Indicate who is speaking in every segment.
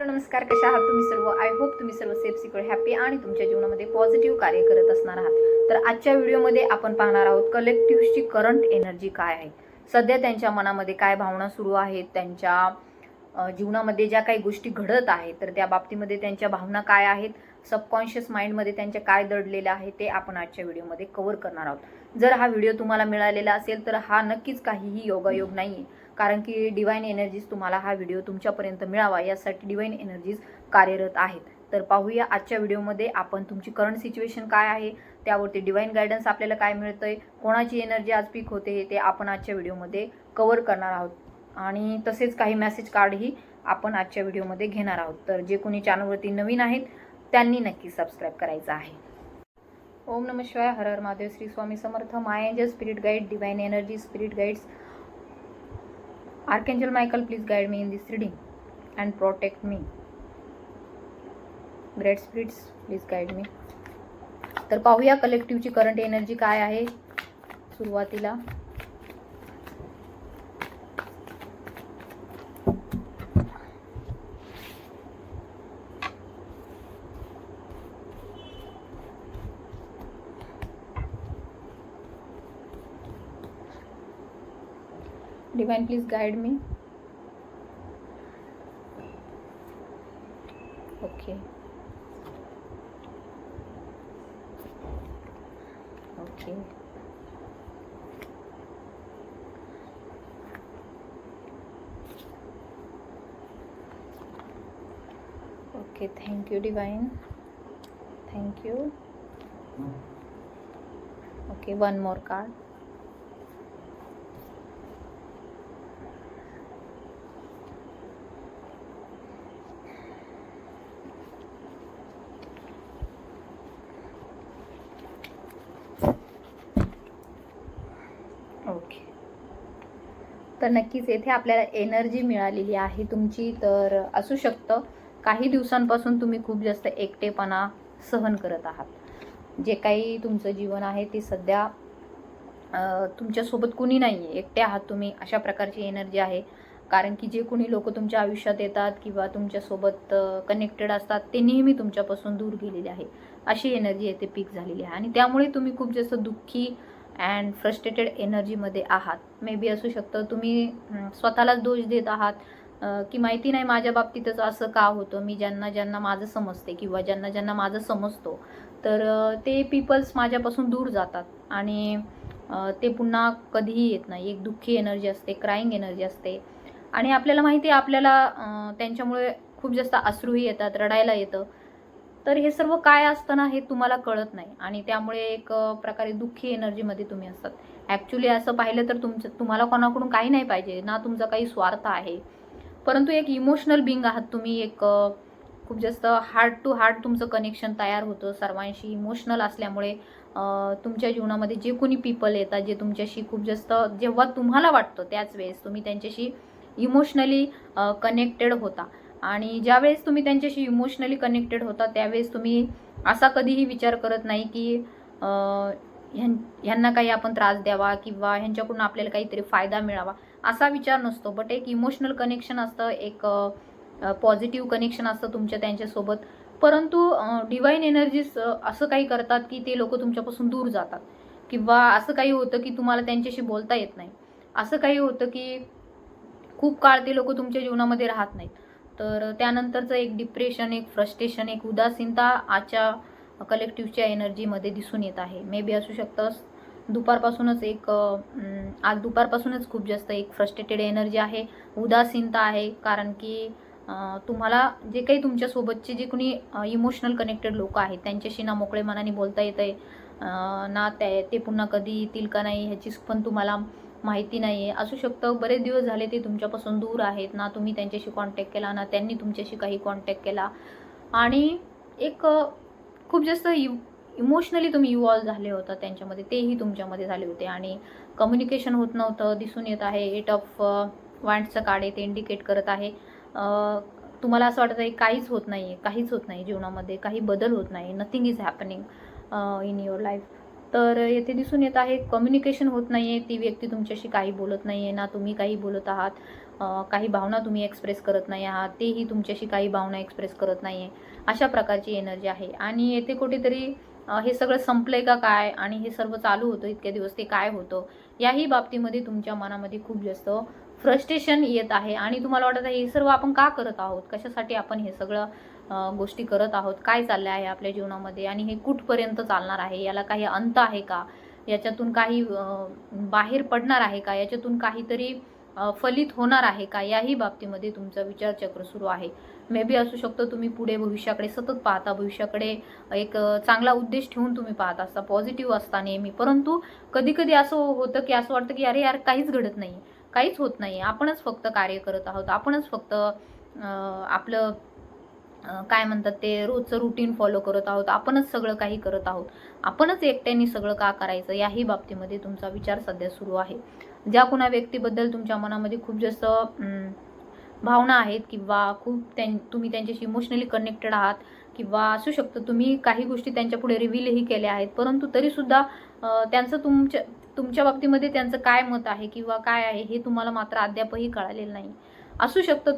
Speaker 1: नमस्कार. कशा आहात तुम्ही सर्व? आय होप तुम्ही सर्व सेफ सिक्युअर हॅपी आणि तुमच्या जीवनामध्ये पॉझिटिव्ह कार्य करत असणार आहात. तर आजच्या व्हिडिओमध्ये आपण पाहणार आहोत कलेक्टिव्हची करंट एनर्जी काय आहे? सध्या त्यांच्या मनामध्ये काय भावना सुरू आहेत? त्यांच्या जीवनामध्ये ज्या काही गोष्टी घडत आहेत तर त्या बाबतीमध्ये त्यांच्या भावना काय आहेत? सबकॉन्शियस माइंडमध्ये त्यांच्या काय दडलेल्या आहे ते आपण आजच्या व्हिडिओमध्ये कव्हर करणार आहोत. जर हा व्हिडिओ तुम्हाला मिळालेला असेल तर हा नक्कीच काहीही योगायोग नाही आहे कारण की डिवाईन एनर्जीज तुम्हाला हा व्हिडिओ तुमच्यापर्यंत मिळावा यासाठी डिवाईन एनर्जीज कार्यरत आहेत. तर पाहूया आजच्या व्हिडिओमध्ये आपण तुमची करंट सिच्युएशन काय आहे त्यावरती डिवाईन गायडन्स आपल्याला काय मिळतंय कोणाची एनर्जी आज पीक होते ते आपण आजच्या व्हिडिओमध्ये कवर करणार आहोत. आणि तसेच काही मेसेज कार्डही आपण आजच्या व्हिडिओमध्ये घेणार आहोत. तर जे कोणी चॅनलवरती नवीन आहेत त्यांनी नक्की सबस्क्राईब करायचं आहे. ओम नम शिवाय. हर हर Mahadev. Shri Swami Samarth. My angel spirit guide divine energy spirit guides Archangel Michael, please guide me in this reading and protect me. Great spirits, please guide me. तर पाहूया कलेक्टिव्हची करंट एनर्जी काय आहे सुरुवातीला please guide me? Okay. Okay. Okay, thank you, Divine. Thank you. Hmm. Okay, one more card. तर नक्कीच येथे आपल्याला energy मिळालेली आहे तुमची तर असू शकतं. काही दिवसांपासून तुम्ही खूप जास्त एकटेपणा सहन करत आहात. जे काही तुमचं जीवन आहे ते सध्या तुमच्यासोबत कुणी नाही आहे एकटे आहात तुम्ही अशा प्रकारची एनर्जी आहे. कारण की जे कोणी लोक तुमच्या आयुष्यात येतात किंवा तुमच्यासोबत कनेक्टेड असतात ते नेहमी तुमच्यापासून दूर गेलेले आहे. अशी एनर्जी येथे पीक झालेली आहे. आणि त्यामुळे तुम्ही खूप जास्त दुःखी अँड फ्रस्ट्रेटेड एनर्जीमध्ये आहात. मे बी असू शकतं तुम्ही स्वतःलाच दोष देत आहात की माहिती नाही माझ्या बाबतीतच असं का होतं मी ज्यांना ज्यांना माझं समजते किंवा ज्यांना ज्यांना माझं समजतो तर ते पीपल्स माझ्यापासून दूर जातात आणि ते पुन्हा कधीही येत नाही. एक दुःखी एनर्जी असते क्राईंग एनर्जी असते. आणि आपल्याला माहिती आहे आपल्याला त्यांच्यामुळे खूप जास्त अश्रूही येतात रडायला येतं. तर हे सर्व काय असताना हे तुम्हाला कळत नाही. आणि त्यामुळे एक प्रकारे दुःखी एनर्जीमध्ये तुम्ही असतात. ॲक्च्युली असं पाहिलं तर तुमचं तुम्हाला कोणाकडून काही नाही पाहिजे. ना तुमचा काही स्वार्थ आहे. परंतु एक इमोशनल बिंग आहात तुम्ही एक खूप जास्त हार्ट टू हार्ट तुमचं कनेक्शन तयार होतं. सर्वांशी इमोशनल असल्यामुळे तुमच्या जीवनामध्ये जे कोणी पीपल येतात जे तुमच्याशी खूप जास्त जेव्हा तुम्हाला वाटतं त्याच वेळेस तुम्ही त्यांच्याशी इमोशनली कनेक्टेड होता. आणि ज्यावेळेस तुम्ही त्यांच्याशी इमोशनली कनेक्टेड होता त्यावेळेस तुम्ही असा कधीही विचार करत नाही की ह्यां ह्यांना काही आपण त्रास द्यावा किंवा ह्यांच्याकडून आपल्याला काहीतरी फायदा मिळावा असा विचार नसतो. बट एक इमोशनल कनेक्शन असतं एक पॉझिटिव्ह कनेक्शन असतं तुमच्या त्यांच्यासोबत. परंतु डिवाईन एनर्जीज असं काही करतात की ते लोक तुमच्यापासून दूर जातात. किंवा असं काही होतं की तुम्हाला त्यांच्याशी बोलता येत नाही. असं काही होतं की खूप काळ ते लोक तुमच्या जीवनामध्ये राहत नाहीत. तर त्यानंतरचं एक डिप्रेशन एक फ्रस्ट्रेशन एक उदासीनता आजच्या कलेक्टिव्हच्या एनर्जीमध्ये दिसून येत आहे. मे बी असू शकतं दुपारपासूनच एक आज दुपारपासूनच खूप जास्त एक फ्रस्ट्रेटेड एनर्जी आहे उदासीनता आहे कारण की तुम्हाला जे काही तुमच्यासोबतचे जे कोणी इमोशनल कनेक्टेड लोक आहेत त्यांच्याशी ना मोकळे मनाने बोलता येत आहे ना ते ते पुन्हा कधी येतील का नाही ह्याची पण तुम्हाला माहिती नाही आहे असू शकतं बरेच दिवस झाले ते तुमच्यापासून दूर आहेत ना तुम्ही त्यांच्याशी कॉन्टॅक्ट केला ना त्यांनी तुमच्याशी काही कॉन्टॅक्ट केला. आणि एक खूप जास्त यु इमोशनली तुम्ही इव्हॉल्व झाले होता त्यांच्यामध्ये तेही तुमच्यामध्ये झाले होते. आणि कम्युनिकेशन होत नव्हतं दिसून येत आहे एट ऑफ वांटचं कार्ड आहे ते इंडिकेट करत आहे. तुम्हाला असं वाटत आहे काहीच होत नाही आहे काहीच होत नाही जीवनामध्ये काही बदल होत नाही. Nothing is happening in your life तर येथे दिसून येत आहे कम्युनिकेशन होत नाही आहे ती व्यक्ती तुमच्याशी काही बोलत नाही आहे ना तुम्ही काही बोलत आहात. काही भावना तुम्ही एक्सप्रेस करत नाही आहात. तेही तुमच्याशी काही भावना एक्सप्रेस करत नाही आहे अशा प्रकारची एनर्जी आहे. आणि येथे कुठेतरी हे सगळं संपलंय का काय आणि हे सर्व चालू होतं इतक्या दिवस ते काय होतं याही बाबतीमध्ये तुमच्या मनामध्ये खूप जास्त फ्रस्ट्रेशन येत आहे. आणि तुम्हाला वाटत आहे हे सर्व आपण का करत आहोत? कशासाठी आपण हे सगळं गोष्टी करत आहोत. काय चाललं आहे आपल्या जीवनामध्ये आणि हे कुठपर्यंत चालणार आहे? याला काही अंत आहे का? याच्यातून काही बाहेर पडणार आहे का? याच्यातून काहीतरी फलित होणार आहे का? याही बाबतीमध्ये तुमचं विचारचक्र सुरू आहे. मे बी असू शकतो तुम्ही पुढे भविष्याकडे सतत पाहता. भविष्याकडे एक चांगला उद्देश ठेवून तुम्ही पाहत असता. पॉझिटिव्ह असता नेहमी. परंतु कधी कधी असं होतं की असं वाटतं की अरे यार काहीच घडत नाही. काहीच होत नाही. आपणच फक्त कार्य करत आहोत. आपणच फक्त आपलं काय म्हणतात ते रोजचं रुटीन फॉलो करत आहोत आपणच सगळं काही करत आहोत. आपणच एकट्याने सगळं का करायचं याही बाबतीमध्ये तुमचा विचार सध्या सुरू आहे. ज्या कुणा व्यक्तीबद्दल तुमच्या मनामध्ये खूप जास्त भावना आहेत किंवा खूप त्यां तुम्ही त्यांच्याशी इमोशनली कनेक्टेड आहात किंवा असू शकतं तुम्ही काही गोष्टी त्यांच्या पुढे रिव्हीलही केल्या आहेत परंतु तरीसुद्धा त्यांचं तुमच्या तुमच्या बाबतीमध्ये त्यांचं काय मत आहे किंवा काय आहे हे तुम्हाला मात्र अद्यापही कळालेलं नाही. असू शकतं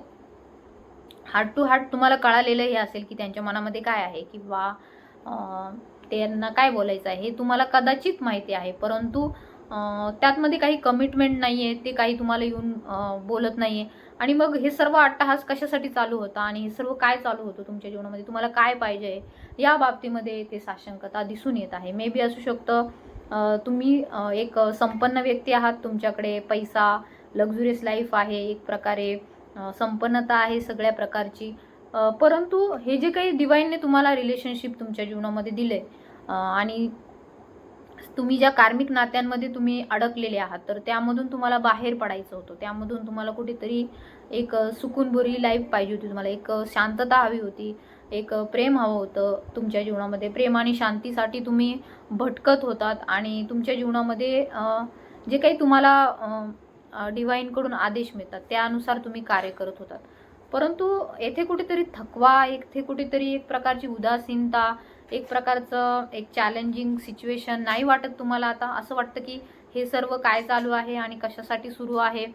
Speaker 1: हार्ट टू हार्ट तुम्हाला कळालेलं हे असेल की त्यांच्या मनामध्ये काय आहे किंवा त्यांना काय बोलायचं आहे हे तुम्हाला कदाचित माहिती आहे. परंतु त्यातमध्ये काही कमिटमेंट नाही आहे ते काही तुम्हाला येऊन बोलत नाही आहे आणि मग हे सर्व अट्टहास कशासाठी चालू होता आणि हे सर्व काय चालू होतं तुमच्या जीवनामध्ये? तुम्हाला काय पाहिजे? या बाबतीमध्ये ते साशंकता दिसून येत आहे. मे बी असू शकतं तुम्ही एक संपन्न व्यक्ती आहात तुमच्याकडे पैसा लक्झुरियस लाईफ आहे एक प्रकारे संपन्नता आहे सगळ्या प्रकारची. परंतु हे जे काही डिवाईनने तुम्हाला रिलेशनशिप तुमच्या जीवनामध्ये दिले आणि तुम्ही ज्या कार्मिक नात्यांमध्ये तुम्ही अडकलेले आहात तर त्यामधून तुम्हाला बाहेर पडायचं होतं. त्यामधून तुम्हाला कुठेतरी एक सुकूनभरी लाईफ पाहिजे होती तुम्हाला. एक शांतता हवी होती. एक प्रेम हवं होतं तुमच्या जीवनामध्ये. प्रेम आणि शांतीसाठी तुम्ही भटकत होतात आणि तुमच्या जीवनामध्ये जे काही तुम्हाला डिवाईनकडून आदेश मिळतात. त्यानुसार तुम्ही कार्य करत होतात. परंतु येथे कुठेतरी थकवा येथे कुठेतरी एक प्रकारची उदासीनता एक प्रकारचं एक चॅलेंजिंग सिच्युएशन नाही वाटत तुम्हाला आता? असं वाटतं की हे सर्व काय चालू आहे आणि कशासाठी सुरू आहे?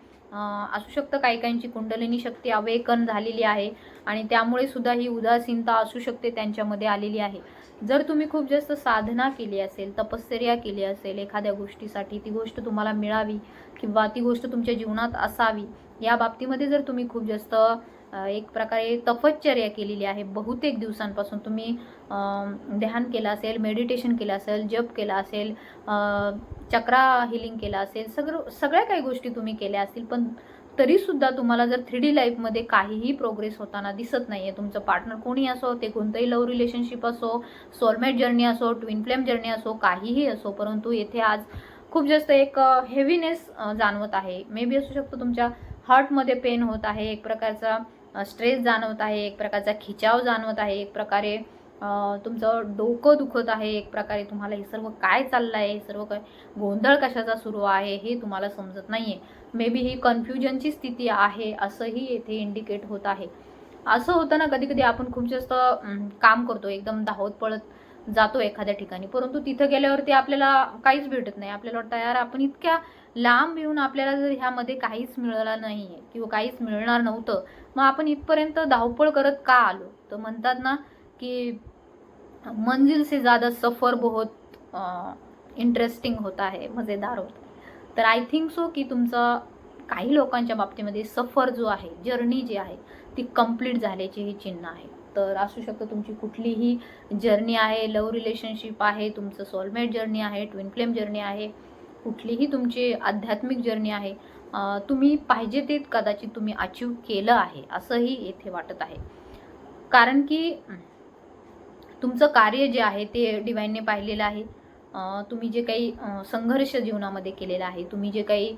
Speaker 1: असू शकतं काही काहींची कुंडलिनी शक्ती अवेकन झालेली आहे आणि त्यामुळे सुद्धा ही उदासीनता असू शकते त्यांच्यामध्ये आलेली आहे. जर तुम्ही खूप जास्त साधना केली असेल तपश्चर्या केली असेल एखाद्या गोष्टीसाठी ती गोष्ट तुम्हाला मिळावी किंवा ती गोष्ट तुमच्या जीवनात असावी या बाबतीमध्ये जर तुम्ही खूप जास्त एक प्रकारे तपश्चर्या केलेली आहे बहुतेक दिवसांपासून तुम्ही ध्यान केलं असेल मेडिटेशन केलं असेल जप केला असेल चक्रा हिलिंग केलं असेल सगळं सगळ्या काही गोष्टी तुम्ही केल्या असतील पण तरीसुद्धा तुम्हाला जर थ्री डी लाईफमध्ये काहीही प्रोग्रेस होताना दिसत नाही आहे तुमचं पार्टनर कोणी असो ते कोणतंही लव्ह रिलेशनशिप असो सोलमेट जर्नी असो ट्विन फ्लेम जर्नी असो काहीही असो परंतु येथे आज खूप जास्त एक हेवीनेस जाणवत आहे. मे बी असू शकतो तुमच्या हार्टमध्ये पेन होत आहे एक प्रकारचा स्ट्रेस जाणवत आहे एक प्रकारचा खिचाव जाणवत आहे एक प्रकारे तुमचं डोकं दुखत आहे एक प्रकारे तुम्हाला हे सर्व काय चाललं आहे हे सर्व काय गोंधळ कशाचा सुरू आहे हे तुम्हाला समजत नाही आहे मे बी ही कन्फ्युजनची स्थिती आहे असंही येथे इंडिकेट होत आहे. असं होतं ना कधी कधी आपण खूप जास्त काम करतो एकदम धावत पळत जातो एखाद्या ठिकाणी. परंतु तिथं गेल्यावरती आपल्याला काहीच भेटत नाही. आपल्याला वाटतं यार आपण इतक्या लांब येऊन आपल्याला जर ह्यामध्ये काहीच मिळालं नाही आहे किंवा काहीच मिळणार नव्हतं मग आपण इथपर्यंत धावपळ करत का आलो? तर म्हणतात ना की मंजिल से ज़्यादा सफ़र बहुत इंटरेस्टिंग होता है मज़ेदार होता है तर आय थिंक सो की तुमचं काही लोकांच्या बाबतीमध्ये सफर जो आहे जर्नी जी आहे ती कंप्लीट झाल्याची ही चिन्ह आहे. तर असू शकतं तुमची कुठलीही जर्नी आहे लव रिलेशनशिप आहे तुमचं सोलमेट जर्नी आहे ट्विन फ्लेम जर्नी आहे कुठलीही तुमची आध्यात्मिक जर्नी आहे तुम्ही पाहिजे ते कदाचित तुम्ही अचीव केलं आहे असंही येथे वाटत आहे. कारण की तुमचं कार्य जे आहे ते डिवाईनने पाहिलेलं आहे. तुम्ही जे काही संघर्ष जीवनामध्ये केलेला आहे तुम्ही जे काही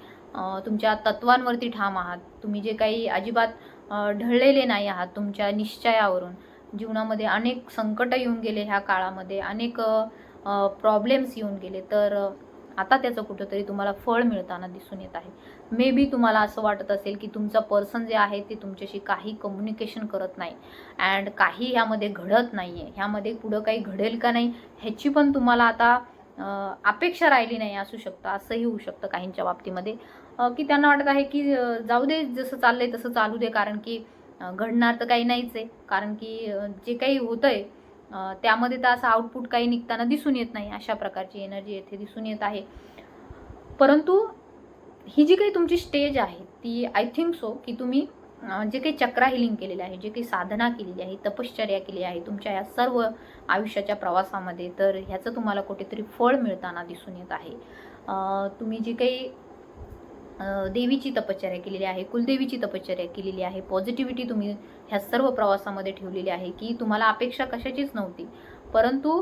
Speaker 1: तुमच्या तत्वांवरती ठाम आहात तुम्ही जे काही अजिबात ढळलेले नाही आहात तुमच्या निश्चयावरून. जीवनामध्ये अनेक संकट येऊन गेले ह्या काळामध्ये अनेक प्रॉब्लेम्स येऊन गेले. तर आता त्याचं कुठंतरी तुम्हाला फळ मिळताना दिसून येत आहे. मे बी तुम्हाला असं वाटत असेल की तुमचं पर्सन जे आहे ते तुमच्याशी काही कम्युनिकेशन करत नाही. अँड काही ह्यामध्ये घडत नाही आहे ह्यामध्ये पुढं काही घडेल का नाही ह्याची पण तुम्हाला आता अपेक्षा राहिली नाही असू शकतं. असंही होऊ शकतं काहींच्या बाबतीमध्ये. की त्यांना वाटत आहे की जाऊ दे जसं चाललंय तसं चालू दे कारण की घडणार तर काही नाहीच आहे. कारण की जे काही होतंय आहे त्यामध्ये तर असं आउटपुट काही निघताना दिसून येत नाही. अशा प्रकारची एनर्जी येथे दिसून येत आहे. परंतु ही जी काही तुमची स्टेज आहे ती आय थिंक सो की तुम्ही जे काही चक्रा हिलिंग केलेले आहे जे काही साधना केलेली आहे तपश्चर्या केली आहे तुमच्या या सर्व आयुष्याच्या प्रवासामध्ये तर ह्याचं तुम्हाला कुठेतरी फळ मिळताना दिसून येत आहे. तुम्ही जी काही देवीची तपश्चर्या केलेली आहे कुलदेवीची तपश्चर्या केलेली आहे पॉझिटिव्हिटी तुम्ही ह्या सर्व प्रवासामध्ये ठेवलेली आहे की तुम्हाला अपेक्षा कशाचीच नव्हती. परंतु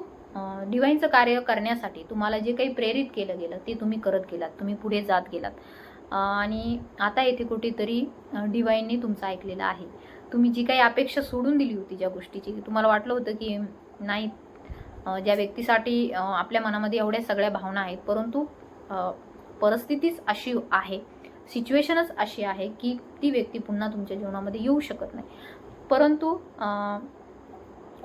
Speaker 1: डिवाईनचं कार्य करण्यासाठी तुम्हाला जे काही प्रेरित केलं गेलं ते तुम्ही करत गेलात तुम्ही पुढे जात गेलात. आणि आता येथे कुठेतरी डिवाईनने तुमचं ऐकलेलं आहे. तुम्ही जी काही अपेक्षा सोडून दिली होती ज्या गोष्टीची तुम्हाला वाटलं होतं की नाही ज्या व्यक्तीसाठी आपल्या मनामध्ये एवढ्या सगळ्या भावना आहेत परंतु परिस्थितीच अशी आहे सिच्युएशनच अशी आहे की ती व्यक्ती पुन्हा तुमच्या जीवनामध्ये येऊ शकत नाही. परंतु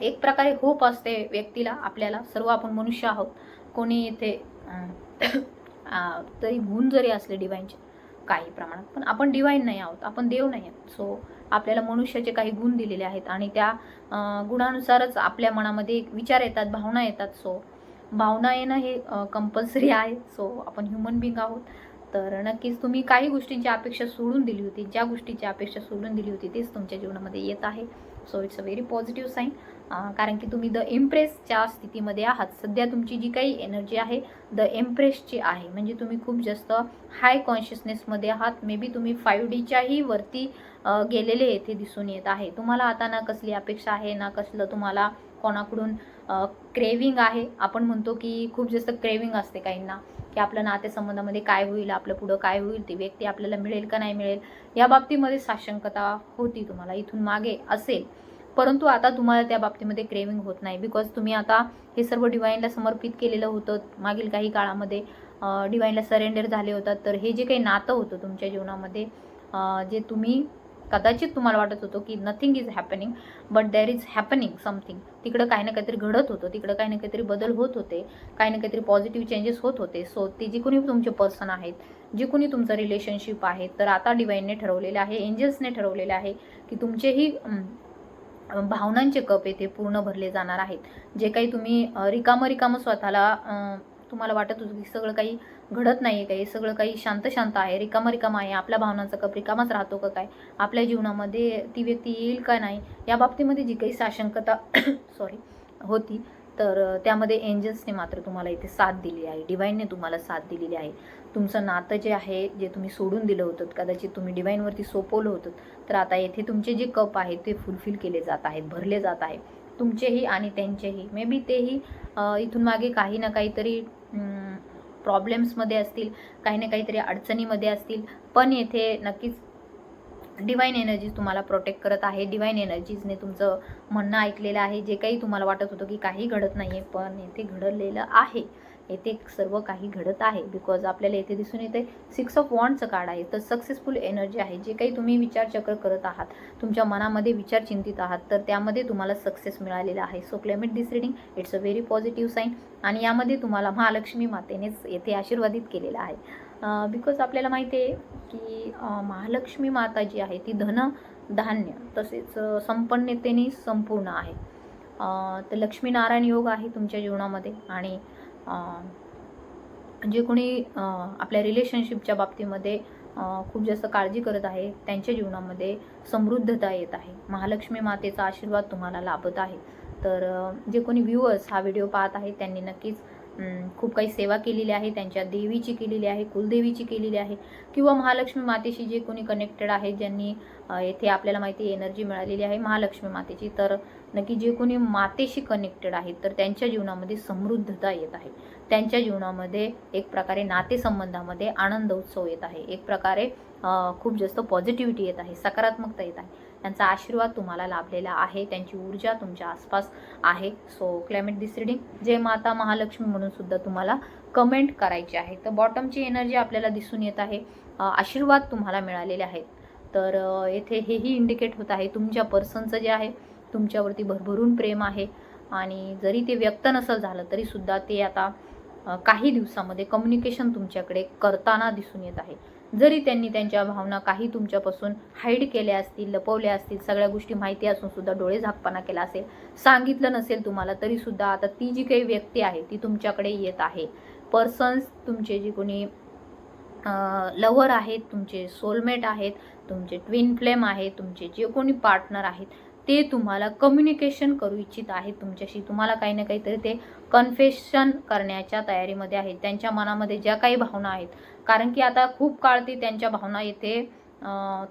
Speaker 1: एक प्रकारे होप असते व्यक्तीला आपल्याला. सर्व आपण मनुष्य आहोत. कोणी येथे तरी गुण जरी असले डिवाईनचे काही प्रमाणात पण आपण डिवाईन नाही आहोत. आपण देव नाही आहोत. सो आपल्याला मनुष्याचे काही गुण दिलेले आहेत आणि त्या गुणानुसारच आपल्या मनामध्ये एक विचार येतात भावना येतात. सो भावना येणं हे कंपल्सरी आहे. सो आपण ह्युमन बिंग आहोत. तर नक्कीच तुम्ही काही गोष्टींची अपेक्षा सोडून दिली होती. ज्या गोष्टीची अपेक्षा सोडून दिली होती तेच तुमच्या जीवनामध्ये येत आहे. So it's a very positive sign कारण की तुम्ही द एम्प्रेसच्या स्थितीमध्ये आहात. सध्या तुमची जी काही एनर्जी आहे द एम्प्रेसची आहे. म्हणजे तुम्ही खूप जास्त हाय कॉन्शियसनेसमध्ये आहात. मे बी तुम्ही फाईव्ह डीच्याही वरती गेलेले येथे दिसून येत आहे. तुम्हाला आता ना कसली अपेक्षा आहे ना कसलं तुम्हाला कोणाकडून क्रेविंग आहे. आपण म्हणतो की खूप जास्त क्रेविंग असते काहींना की आपल्या नातेसंबंधामध्ये काय होईल आपलं पुढं काय होईल ती व्यक्ती आपल्याला मिळेल का नाही मिळेल या बाबतीमध्ये साशंकता होती तुम्हाला इथून मागे असेल. परंतु आता तुम्हाला त्या बाबतीमध्ये क्रेविंग होत नाही बिकॉज तुम्ही आता हे सर्व डिवाईनला समर्पित केलेलं होतं मागील काही काळामध्ये. डिवाईनला सरेंडर झाले होतात. तर हे जे काही नातं होतं तुमच्या जीवनामध्ये जे तुम्ही कदाचित तुम्हाला वाटत होतं की nothing is happening but there is happening something तिकडं काही ना काहीतरी घडत होतं तिकडं काही ना काहीतरी बदल होत होते काही ना काहीतरी पॉझिटिव्ह चेंजेस होत होते. सो ते जे कोणी तुमचे पर्सन आहेत जे कोणी तुमचं रिलेशनशिप आहे तर आता डिवाईनने ठरवलेलं आहे एंजल्सने ठरवलेलं आहे की तुमचेही भावनांचे कप येथे पूर्ण भरले जाणार आहेत. जे काही तुम्ही रिकामं रिकामं स्वतःला तुम्हाला वाटत होतं की सगळं काही घडत नाही आहे काही. सगळं काही शांत शांत आहे. रिकामं रिकामं आहे. आपल्या भावनांचा कप रिकामाच राहतो का काय? आपल्या जीवनामध्ये ती व्यक्ती येईल का नाही? या बाबतीमध्ये जी काही साशंकता सॉरी होती तर त्यामध्ये एंजल्सने मात्र तुम्हाला इथे साथ दिली आहे. डिवाईनने तुम्हाला साथ दिलेली आहे. तुमचं नातं जे आहे जे तुम्ही सोडून दिलं होतं कदाचित तुम्ही डिवाईनवरती सोपवलं होतं तर आता येथे तुमचे जे कप आहेत ते फुलफिल केले जात आहेत भरले जात आहे तुमचेही आणि त्यांचेही. मे बी तेही इथून मागे काही ना काहीतरी प्रॉब्लेम्समध्ये असतील काही ना काहीतरी अडचणीमध्ये असतील पण येथे नक्कीच डिवाईन एनर्जीज तुम्हाला प्रोटेक्ट करत आहे. डिवाईन एनर्जीजने तुमचं म्हणणं ऐकलेलं आहे. जे काही तुम्हाला वाटत होतं की काही घडत नाही आहे पण येथे घडलेलं आहे. येथे सर्व काही घडत आहे. बिकॉज आपल्याला येथे दिसून येते सिक्स ऑफ वॉन्डचं कार्ड आहे. तर सक्सेसफुल एनर्जी आहे. जे काही तुम्ही विचारचक्र करत आहात तुमच्या मनामध्ये विचार चिंतित आहात तर त्यामध्ये तुम्हाला सक्सेस मिळालेला आहे. So claim it this reading it's a very positive sign आणि यामध्ये तुम्हाला महालक्ष्मी मातेनेच येथे आशीर्वादित केलेलं आहे. बिकॉज आपल्याला माहिती आहे की महालक्ष्मी माता जी आहे ती धन धान्य तसेच संपन्नतेने संपूर्ण आहे. तर लक्ष्मीनारायण योग आहे तुमच्या जीवनामध्ये. आणि जे कोणी आपल्या रिलेशनशिपच्या बाबतीमध्ये खूप जास्त काळजी करत आहे त्यांच्या जीवनामध्ये समृद्धता येत आहे. महालक्ष्मी मातेचा आशीर्वाद तुम्हाला लाभत आहे. तर जे कोणी व्ह्यूअर्स हा व्हिडिओ पाहत आहेत त्यांनी नक्कीच खूप काही सेवा केलेली आहे त्यांच्या देवीची केलेली आहे कुलदेवीची केलेली आहे किंवा महालक्ष्मी मातेशी जे कोणी कनेक्टेड आहे ज्यांनी येथे आपल्याला माहिती एनर्जी मिळालेली आहे महालक्ष्मी मातेची तर नक्की जे कोणी मातेशी कनेक्टेड आहेत तर त्यांच्या जीवनामध्ये समृद्धता येत आहे. त्यांच्या जीवनामध्ये एक प्रकारे नातेसंबंधामध्ये आनंद उत्सव येत आहे. एक प्रकारे खूप जास्त पॉझिटिव्हिटी येत आहे सकारात्मकता येत आहे. त्यांचा आशीर्वाद तुम्हाला लाभलेला आहे. त्यांची ऊर्जा तुमच्या आसपास आहे. So claim it this reading जय माता महालक्ष्मी म्हणून सुद्धा तुम्हाला कमेंट करायची आहे. तर बॉटमची एनर्जी आपल्याला दिसून येत आहे. आशीर्वाद तुम्हाला मिळालेले आहेत. तर येथे हेही इंडिकेट होत आहे. तुमच्या पर्सनचं जे आहे तुमच्यावरती भरभरून प्रेम आहे. आणि जरी ते व्यक्त नसेल झालं तरी सुद्धा ते आता काही दिवसामध्ये कम्युनिकेशन तुमच्याकडे करताना दिसून येत आहे. जरी त्यांनी त्यांच्या भावना काही तुमच्यापासून हाईड केल्या असतील लपवल्या असतील सगळ्या गोष्टी माहिती असून सुद्धा डोळे झाकपणा केला असेल सांगितलं नसेल तुम्हाला तरी सुद्धा आता ती जी काही व्यक्ती आहे ती तुमच्याकडे येत आहे. पर्सन्स तुमचे जे कोणी लवर आहेत तुमचे सोलमेट आहेत तुमचे ट्विन फ्लेम आहेत तुमचे जे कोणी पार्टनर आहेत ते तुम्हाला कम्युनिकेशन करू इच्छित आहेत तुमच्याशी. तुम्हाला काही ना काहीतरी ते कन्फेशन करण्याच्या तयारीमध्ये आहेत. त्यांच्या मनामध्ये ज्या काही भावना आहेत कारण की आता खूप काळ ते त्यांच्या भावना येथे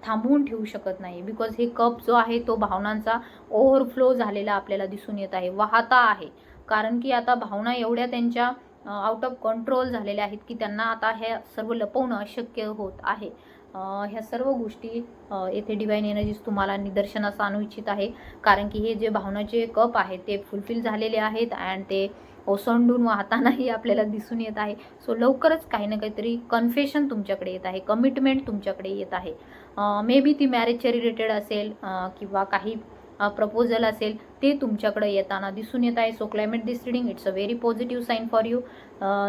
Speaker 1: थांबवून ठेवू शकत नाही. बिकॉज हे कप जो आहे तो भावनांचा ओव्हरफ्लो झालेला आपल्याला दिसून येत आहे वाहता आहे. कारण की आता भावना एवढ्या त्यांच्या आउट ऑफ कंट्रोल झालेल्या आहेत की त्यांना आता हे सर्व लपवणं अशक्य होत आहे. ह्या सर्व गोष्टी येथे डिवाईन एनर्जीज तुम्हाला निदर्शनास आणू इच्छित आहे. कारण की हे जे भावनाचे कप आहेत ते फुलफिल झालेले आहेत अँड ते ओसंडून वाहतानाही आपल्याला दिसून येत आहे. सो लवकरच काही ना काहीतरी कन्फेशन तुमच्याकडे येत आहे. कमिटमेंट तुमच्याकडे येत आहे. मे बी ती मॅरेजच्या रिलेटेड असेल किंवा काही प्रपोजल असेल ते तुमच्याकडे येताना दिसून येत आहे. So claim it this reading it's a very positive sign for you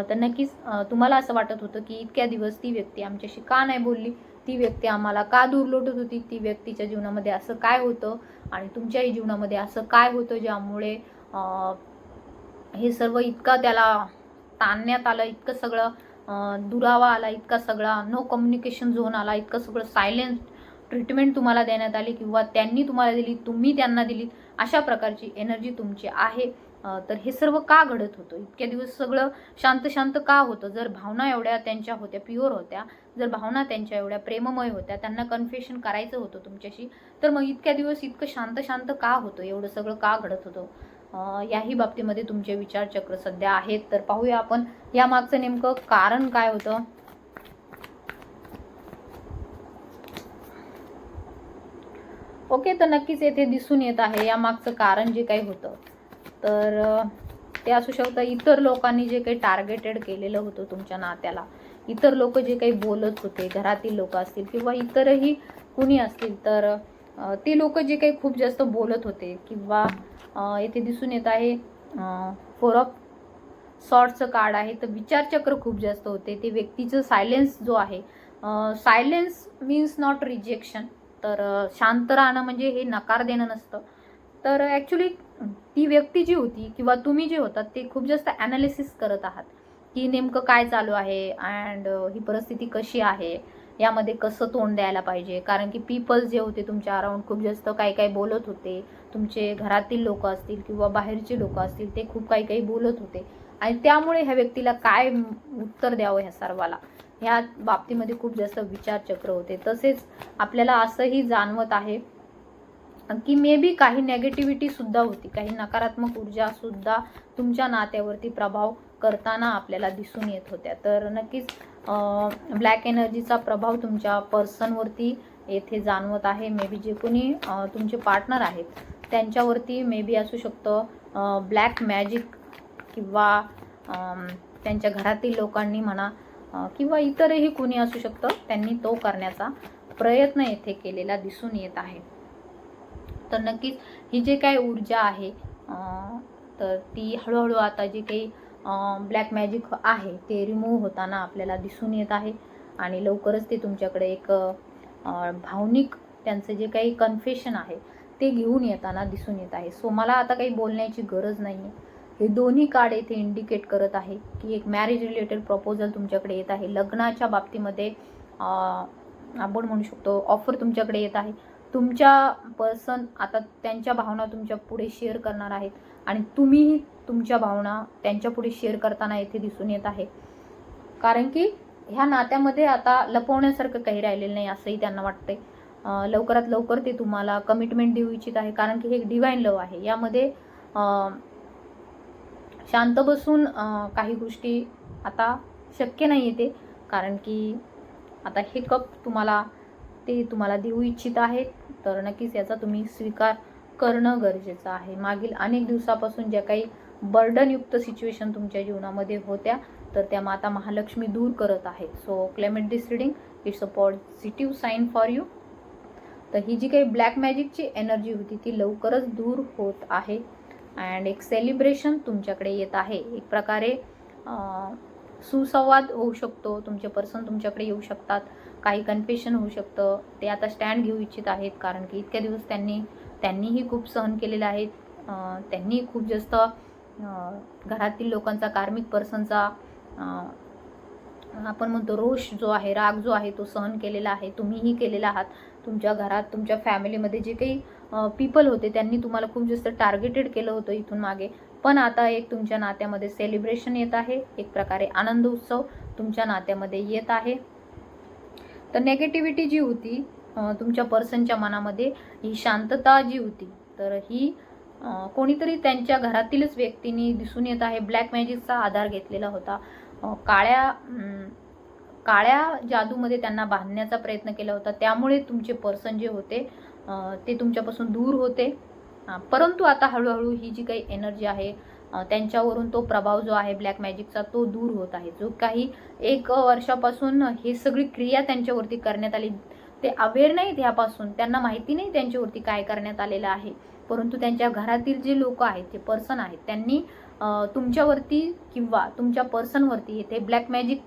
Speaker 1: तर नक्कीच तुम्हाला असं वाटत होतं की इतक्या दिवस ती व्यक्ती आमच्याशी का नाही बोलली? ती व्यक्ती आम्हाला का दूर लोटत होती? ती व्यक्तीच्या जीवनामध्ये असं काय होतं? आणि तुमच्याही जीवनामध्ये असं काय होतं ज्यामुळे हे सर्व इतकं त्याला ताणण्यात आलं इतकं सगळं दुरावा आला इतका सगळा नो कम्युनिकेशन झोन आला इतकं सगळं सायलेन्स ट्रीटमेंट तुम्हाला देण्यात आली किंवा त्यांनी तुम्हाला दिली तुम्ही त्यांना दिली अशा प्रकारची एनर्जी तुमची आहे. तर हे सर्व का घडत होतं? इतक्या दिवस सगळं शांत शांत का होतं? जर भावना एवढ्या त्यांच्या होत्या प्युअर होत्या जर भावना त्यांच्या एवढ्या प्रेममय होत्या त्यांना कन्फेशन करायचं होतं तुमच्याशी तर मग इतक्या दिवस इतकं शांत शांत का होतं? एवढं सगळं का घडत होतं? याही बाबतीमध्ये तुमचे विचारचक्र सध्या आहेत. तर पाहूया आपण या मागचं नेमकं कारण काय होतं? ओके तर नक्कीच येथे दिसून येत आहे या मागचं कारण जे काही होतं. तर ते असू शकतं इतर लोकांनी जे काही टार्गेटेड केलेलं होतं तुमच्या नात्याला. इतर लोक जे काही बोलत होते घरातील लोक असतील किंवा इतरही कुणी असतील तर ती ते लोक जे काही खूप जास्त बोलत होते किंवा येथे दिसून येत आहे फोर ऑफ सॉर्टचं कार्ड आहे. तर विचारचक्र खूप जास्त होते. ते व्यक्तीचं सायलेन्स जो आहे सायलेन्स मीन्स नॉट रिजेक्शन तर शांत राहणं म्हणजे हे नकार देणं नसतं. तर ॲक्च्युली ती व्यक्ती जी होती किंवा तुम्ही जे होतात ते खूप जास्त ॲनालिसिस करत आहात. की नेमकं काय चालू आहे? अँड ही परिस्थिती कशी आहे? यामध्ये कसं तोंड द्यायला पाहिजे? कारण की पीपल्स जे होते तुमच्या अराउंड खूप जास्त काही काही बोलत होते. तुमचे घरातील लोक असतील किंवा बाहेरचे लोक असतील ते खूप काही काही बोलत होते. आणि त्यामुळे ह्या व्यक्तीला काय उत्तर द्यावं ह्या सर्वाला? ह्या बाबतीमध्ये खूप जास्त विचारचक्र होते. तसेच आपल्याला असंही जाणवत आहे की मे बी काही नेगेटिव्हिटी सुद्धा होती. काही नकारात्मक ऊर्जा सुद्धा तुमच्या नात्यावरती प्रभाव करताना आपल्याला दिसून येत होत्या. तर नक्कीच ब्लॅक एनर्जीचा प्रभाव तुमच्या पर्सनवरती येथे जाणवत आहे. मे बी जे कोणी तुमचे पार्टनर आहेत त्यांच्यावरती मे बी असू शकतं ब्लॅक मॅजिक किंवा त्यांच्या घरातील लोकांनी म्हणा किंवा इतरही कोणी असू शकतं त्यांनी तो करण्याचा प्रयत्न येथे केलेला दिसून येत आहे. तर नक्कीच ही जे काय ऊर्जा आहे तर ती हळूहळू आता जी काही ब्लॅक मॅजिक आहे ते रिमूव्ह होताना आपल्याला दिसून येत आहे. आणि लवकरच ते तुमच्याकडे एक भावनिक त्यांचं जे काही कन्फेशन आहे ते घेऊन येताना दिसून येत आहे. सो मला आता काही बोलण्याची गरज नाही आहे हे दोन्ही कार्ड येथे इंडिकेट करत आहे की एक मॅरेज रिलेटेड प्रपोजल तुमच्याकडे येत आहे. लग्नाच्या बाबतीमध्ये आपण म्हणू शकतो ऑफर तुमच्याकडे येत आहे. तुमच्या पर्सन आता त्यांच्या भावना तुमच्यापुढे शेअर करणार आहेत. आणि तुम्हीही तुमच्या भावना त्यांच्यापुढे शेअर करताना येथे दिसून येत आहे. कारण की ह्या नात्यामध्ये आता लपवण्यासारखं काही राहिलेलं नाही असंही त्यांना वाटतंय. लवकरात लवकर ते तुम्हाला कमिटमेंट देऊ इच्छित आहे. कारण की हे एक डिवाईन लव आहे. यामध्ये शांत बसून काही गोष्टी आता शक्य नाही येते कारण की आता हे कप तुम्हाला ते तुम्हाला देऊ इच्छित आहेत. तर नक्कीच याचा तुम्ही स्वीकार करणं गरजेचं आहे. मागील अनेक दिवसापासून ज्या काही बर्डनयुक्त सिच्युएशन तुमच्या जीवनामध्ये होत्या तर त्या माता महालक्ष्मी दूर करत आहेत. So claim it this reading it's a positive sign for you तर ही जी काही ब्लॅक मॅजिकची एनर्जी होती ती लवकरच दूर होत आहे. अँड एक सेलिब्रेशन तुमच्याकडे येत आहे. एक प्रकारे सुसंवाद होऊ शकतो. तुमचे पर्सन तुमच्याकडे येऊ शकतात. काही कन्फेशन होऊ शकतं. ते आता स्टँड घेऊ इच्छित आहेत कारण की इतक्या दिवस त्यांनी त्यांनीही खूप सहन केलेलं आहेत. त्यांनी खूप जास्त घरातील लोकांचा कार्मिक पर्सनचा आपण म्हणतो रोष जो आहे राग जो आहे तो सहन केलेला आहे. तुम्हीही केलेला आहात. तुमच्या घरात तुमच्या फॅमिलीमध्ये जे काही पीपल होते त्यांनी तुम्हाला खूप जास्त टार्गेटेड केलं होतं इथून मागे. पण आता एक तुमच्या नात्यामध्ये सेलिब्रेशन येत आहे. एक प्रकारे आनंद उत्सव तुमच्या नात्यामध्ये येत आहे. तर नेगेटिव्हिटी जी होती तुमच्या पर्सनच्या मनामध्ये ही शांतता जी होती तर ही कोणीतरी त्यांच्या घरातीलच व्यक्तींनी दिसून येत आहे. ब्लॅक मॅजिकचा आधार घेतलेला होता. काळ्या काळ्या जादूमध्ये त्यांना बांधण्याचा प्रयत्न केला होता. त्यामुळे तुमचे पर्सन जे होते ते तुमच्यापासून दूर होते. परंतु आता हळूहळू ही जी काही एनर्जी आहे त्यांच्यावरून तो प्रभाव जो आहे ब्लॅक मॅजिकचा तो दूर होत आहे. जो काही एक वर्षापासून ही सगळी क्रिया त्यांच्यावरती करण्यात आली. ते अवेअर नाहीत ह्यापासून. त्यांना माहिती नाही त्यांच्यावरती काय करण्यात आलेलं आहे. परंतु त्यांच्या घरातील जे लोक आहेत जे पर्सन आहेत त्यांनी तुमच्यावरती किंवा तुमच्या पर्सनवरती येथे ब्लॅक मॅजिक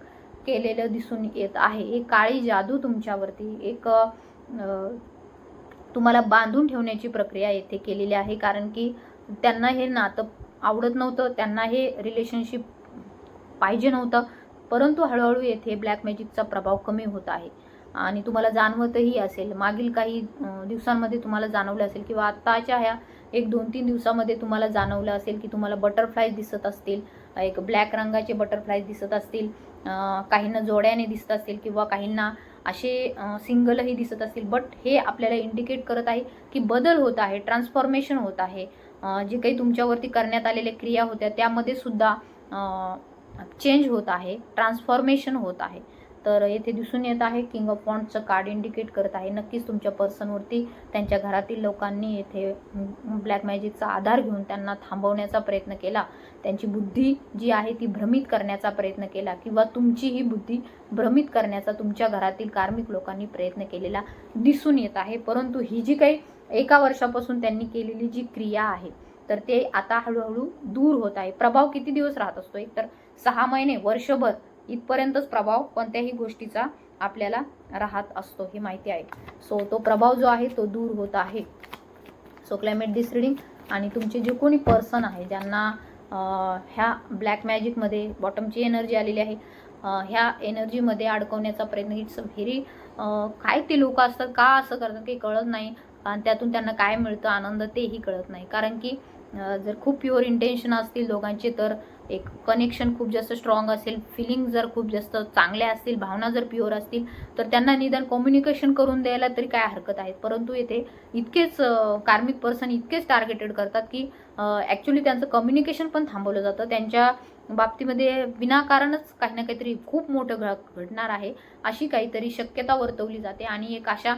Speaker 1: केलेलं दिसून येत आहे. एक काळी जादू तुमच्यावरती एक तुम्हाला बांधून ठेवण्याची प्रक्रिया येथे केलेली आहे. कारण की त्यांना हे नातं आवडत नव्हतं त्यांना हे रिलेशनशिप पाहिजे नव्हतं. परंतु हळूहळू येथे ब्लॅक मॅजिकचा प्रभाव कमी होत आहे. आणि तुम्हाला जाणवतही असेल. मागील काही दिवसांमध्ये तुम्हाला जाणवलं असेल किंवा आत्ताच्या ह्या एक दोन तीन दिवसामध्ये तुम्हाला जाणवलं असेल की तुम्हाला बटरफ्लायज दिसत असतील. एक ब्लॅक रंगाचे बटरफ्लायज दिसत असतील. काहींना जोड्याने दिसत असतील किंवा काहींना असे सिंगलही दिसत असतील. बट हे आपल्याला इंडिकेट करत आहे की बदल होत आहे ट्रान्सफॉर्मेशन होत आहे. जे काही तुमच्यावरती करण्यात आलेल्या क्रिया होत्या त्यामध्ये सुद्धा चेंज होत आहे ट्रान्सफॉर्मेशन होत आहे. तर येथे दिसून येत आहे किंग ऑफ पॉन्डचं कार्ड इंडिकेट करत आहे. नक्कीच तुमच्या पर्सनवरती त्यांच्या घरातील लोकांनी येथे ब्लॅक मॅजिकचा आधार घेऊन त्यांना थांबवण्याचा प्रयत्न केला. त्यांची बुद्धी जी आहे ती भ्रमित करण्याचा प्रयत्न केला किंवा तुमची ही बुद्धी भ्रमित करण्याचा तुमच्या घरातील कार्मिक लोकांनी प्रयत्न केलेला दिसून येत आहे. परंतु ही जी काही एका वर्षापासून त्यांनी केलेली जी क्रिया आहे तर ते आता हळूहळू दूर होत आहे. प्रभाव किती दिवस राहत असतो एक तर सहा महिने वर्षभर इथपर्यंतच प्रभाव कोणत्याही गोष्टीचा आपल्याला राहत असतो ही माहिती आहे. सो तो प्रभाव जो आहे तो दूर होत आहे. सो क्लायमेट दिस रिडिंग आणि तुमचे जे कोणी पर्सन आहे ज्यांना ह्या ब्लॅक मॅजिकमध्ये बॉटमची एनर्जी आलेली आहे ह्या एनर्जीमध्ये अडकवण्याचा प्रयत्न इट्स व्हेरी काय ते लोक असतात का असं करतात की कळत नाही. आणि त्यातून त्यांना काय मिळतं आनंद तेही कळत नाही. कारण की जर खूप प्युअर इंटेन्शन असतील दोघांचे तर एक कनेक्शन खूप जास्त स्ट्रॉंग असेल फिलिंग जर खूप जास्त चांगल्या असतील भावना जर प्युअर असतील तर त्यांना निदान कम्युनिकेशन करून द्यायला तरी काय हरकत आहे. परंतु येथे इतकेच कार्मिक पर्सन इतकेच टार्गेटेड करतात की ॲक्च्युली त्यांचं कम्युनिकेशन पण थांबवलं जातं. त्यांच्या बाबतीमध्ये विनाकारणच काही ना काहीतरी खूप मोठं घ घडणार आहे अशी काहीतरी शक्यता वर्तवली जाते. आणि एक अशा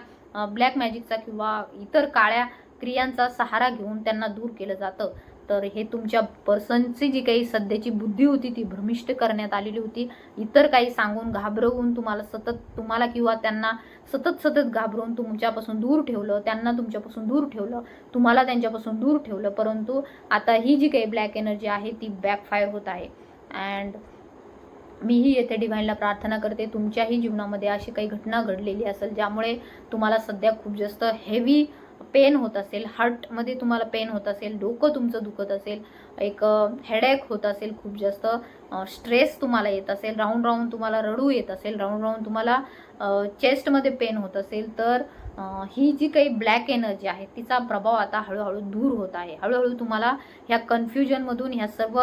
Speaker 1: ब्लॅक मॅजिकचा किंवा इतर काळ्या क्रियांचा सहारा घेऊन त्यांना दूर केलं जातं. तर हे तुमच्या पर्सनची जी काही सध्याची बुद्धी होती ती भ्रमिष्ट करण्यात आलेली होती. इतर काही सांगून घाबरवून तुम्हाला सतत तुम्हाला किंवा त्यांना सतत सतत घाबरवून तुमच्यापासून दूर ठेवलं त्यांना तुमच्यापासून दूर ठेवलं तुम्हाला त्यांच्यापासून दूर ठेवलं. परंतु आता ही जी काही ब्लॅक एनर्जी आहे ती बॅकफायर होत आहे. अँड मीही येथे डिव्हाइनला प्रार्थना करते तुमच्याही जीवनामध्ये अशी काही घटना घडलेली असेल ज्यामुळे तुम्हाला सध्या खूप जास्त हेवी पेन होत असेल हार्टमध्ये तुम्हाला पेन होत असेल डोकं तुमचं दुखत असेल एक हेडेक होत असेल खूप जास्त स्ट्रेस तुम्हाला येत असेल राऊंड राऊंड तुम्हाला रडू येत असेल राऊंड राऊंड तुम्हाला चेस्टमध्ये पेन होत असेल तर ही जी काही ब्लॅक एनर्जी आहे तिचा प्रभाव आता हळूहळू दूर होत आहे. हळूहळू तुम्हाला ह्या कन्फ्युजनमधून ह्या सर्व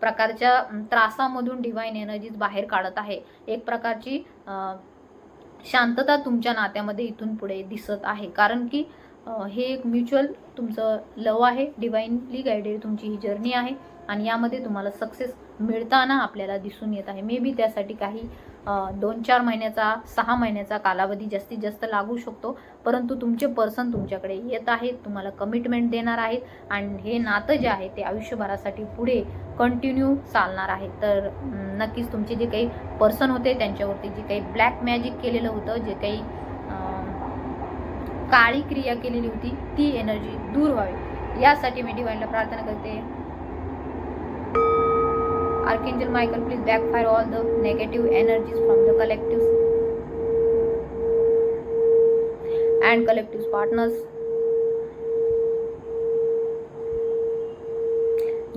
Speaker 1: प्रकारच्या त्रासामधून डिवाईन एनर्जीज बाहेर काढत आहे. एक प्रकारची शांतता तुमच्या नात्यामध्ये इथून पुढे दिसत आहे. कारण की हे एक म्युच्युअल तुमचं लव आहे डिवाईनली गायडेड तुमची ही जर्नी आहे आणि यामध्ये तुम्हाला सक्सेस मिळताना आपल्याला दिसून येत आहे. मे बी त्यासाठी काही दोन चार महिन्याचा सहा महिन्याचा कालावधी जास्तीत जास्त लागू शकतो परंतु तुमचे पर्सन तुमच्याकडे येत आहेत तुम्हाला कमिटमेंट देणार आहेत आणि हे नातं जे आहे ते आयुष्यभरासाठी पुढे कंटिन्यू चालणार आहे. तर नक्कीच तुमचे जे काही पर्सन होते त्यांच्यावरती जे काही ब्लॅक मॅजिक केलेलं होतं जे काही काळी क्रिया केलेली होती ती एनर्जी दूर व्हावी. यासाठी मी डिवाईनला प्रार्थना करते. Archangel Michael please backfire all the negative energies from the collective and collective partners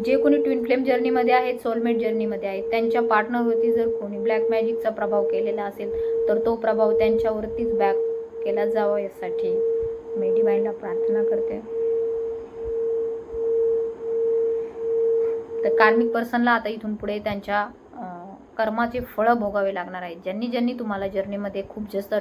Speaker 1: जे कोणी ट्विन फ्लेम जर्नीमध्ये आहेत सोलमेट जर्नीमध्ये आहेत त्यांच्या पार्टनरवरती जर कोणी ब्लॅक मॅजिकचा प्रभाव केलेला असेल तर तो प्रभाव त्यांच्यावरतीच बॅक केला जावा यासाठी. मी डिवाईनला प्रार्थना करते. तर कार्मिक पर्सनला आता इथून पुढे त्यांच्या कर्माचे फळं भोगावे लागणार आहेत. ज्यांनी ज्यांनी तुम्हाला जर्नीमध्ये खूप जास्त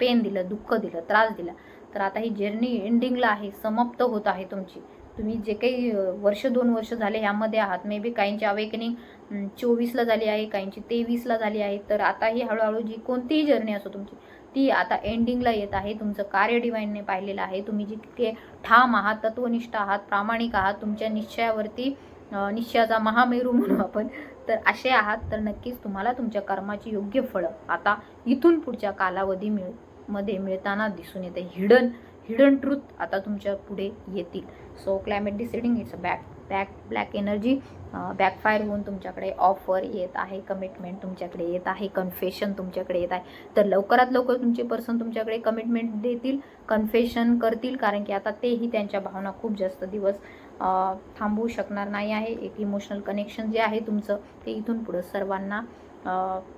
Speaker 1: पेन दिलं दुःख दिलं त्रास दिला तर आता ही जर्नी एंडिंगला आहे समाप्त होत आहे तुमची. तुम्ही जे काही वर्ष दोन वर्ष झाले ह्यामध्ये आहात. मे बी काहींची अवेकनिंग चोवीसला झाली आहे काहींची तेवीसला झाली आहे. तर आता ही हळूहळू जी कोणतीही जर्नी असो तुमची ती आता एंडिंगला येत आहे. तुमचं कार्य डिवाईनने पाहिलेलं आहे. तुम्ही जितके ठाम आहात तत्वनिष्ठ आहात प्रामाणिक आहात तुमच्या निश्चयावरती निश्चयाचा महामेरू म्हणू आपण तर असे आहात तर नक्कीच तुम्हाला तुमच्या कर्माची योग्य फळं आता इथून पुढच्या कालावधी मिळमध्ये मिळताना दिसून येते. हिडन हिडन ट्रूथ आता तुमच्यापुढे येतील. So claim it this reading it's a back back black energy backfire होऊन तुमच्याकडे ऑफर येत आहे कमिटमेंट तुमच्याकडे येत आहे कन्फेशन तुमच्याकडे येत आहे. तर लवकरात लवकर तुमचे पर्सन तुमच्याकडे कमिटमेंट देतील कन्फेशन करतील कारण की आता तेही त्यांच्या भावना खूप जास्त दिवस थांबू थांबवू शकणार नाही आहे. एक इमोशनल कनेक्शन जे आहे तुमचं ते इथून पुढं सर्वांना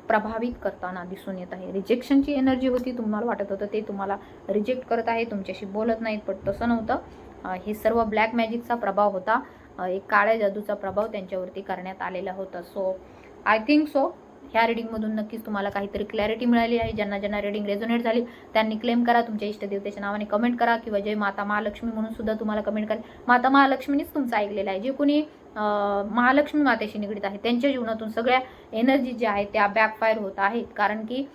Speaker 1: प्रभावित करताना दिसून येत आहे. रिजेक्शनची एनर्जी होती तुम्हाला वाटत होतं ते तुम्हाला रिजेक्ट करत आहे तुमच्याशी बोलत नाहीत पण तसं नव्हतं. हे सर्व ब्लॅक मॅजिकचा प्रभाव होता. एक काळ्या जादूचा प्रभाव त्यांच्यावरती करण्यात आलेला होता. सो आय थिंक सो ह्या रिडिंगमधून नक्कीच तुम्हाला काहीतरी क्लॅरिटी मिळाली आहे. ज्यांना ज्यांना रिडिंग रेझोनेट झाली त्यांनी क्लेम करा. तुमच्या इष्टदेवतेच्या नावाने कमेंट करा किंवा जय माता महालक्ष्मी म्हणून सुद्धा तुम्हाला कमेंट करा. माता महालक्ष्मीनीच तुमचं ऐकलेलं आहे. जे कोणी महालक्ष्मी मातेशी निगडीत आहे त्यांच्या जीवनातून सगळ्या एनर्जी ज्या आहेत त्या बॅकफायर होत आहेत. कारण की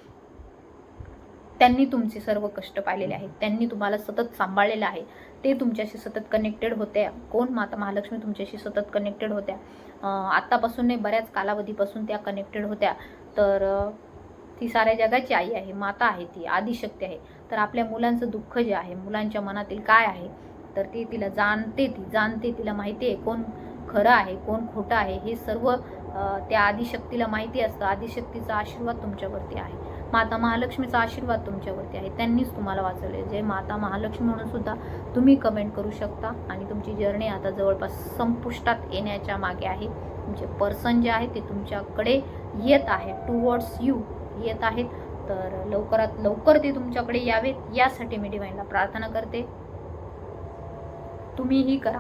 Speaker 1: त्यांनी तुमचे सर्व कष्ट पाहिलेले आहेत. त्यांनी तुम्हाला सतत सांभाळलेलं आहे. ते तुमच्याशी सतत कनेक्टेड होत्या कोण? माता महालक्ष्मी तुमच्याशी सतत कनेक्टेड होत्या. आत्तापासून नाही बऱ्याच कालावधीपासून त्या कनेक्टेड होत्या. तर ती साऱ्या जगाची आई आहे माता आहे ती आदिशक्ती आहे. तर आपल्या मुलांचं दुःख जे आहे मुलांच्या मनातील काय आहे तर ती तिला जाणते ती जाणते तिला माहिती आहे कोण खरं आहे कोण खोटं आहे हे सर्व त्या आदिशक्तीला माहिती असतं. आदिशक्तीचा आशीर्वाद तुमच्यावरती आहे. माता महालक्ष्मीचा आशीर्वाद तुमच्यावरती आहे. त्यांनीच तुम्हाला वाचवले जे माता महालक्ष्मी म्हणून सुद्धा तुम्ही कमेंट करू शकता आणि तुमची जर्नी आता जवळपास संपुष्टात येण्याच्या मागे आहे. तुमचे पर्सन जे आहे ते तुमच्याकडे येत आहे टुवर्ड्स यू येत आहेत. तर लवकरात लवकर ते तुमच्याकडे यावेत. यासाठी मी डिवाईनला प्रार्थना करते. तुम्हीही करा.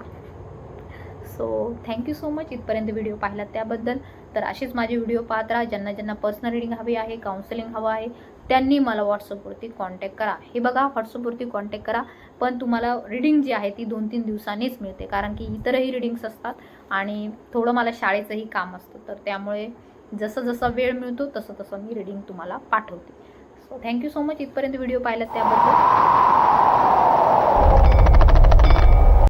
Speaker 1: So thank you so much इथपर्यंत व्हिडिओ पाहिला त्याबद्दल. तर असेच माझे व्हिडिओ पाहत राहा. ज्यांना ज्यांना पर्सनल रिडिंग हवी आहे काउन्सिलिंग हवं आहे त्यांनी मला व्हॉट्सअपवरती कॉन्टॅक्ट करा. हे बघा व्हॉट्सअपवरती कॉन्टॅक्ट करा. पण तुम्हाला रिडिंग जी आहे ती दोन तीन दिवसांनीच मिळते. कारण की इतरही रिडिंग्स असतात आणि थोडं मला शाळेचंही काम असतं. तर त्यामुळे जसं जसा वेळ मिळतो तसं तसं मी रिडिंग तुम्हाला पाठवते. So thank you so much इथपर्यंत व्हिडिओ पाहिला त्याबद्दल.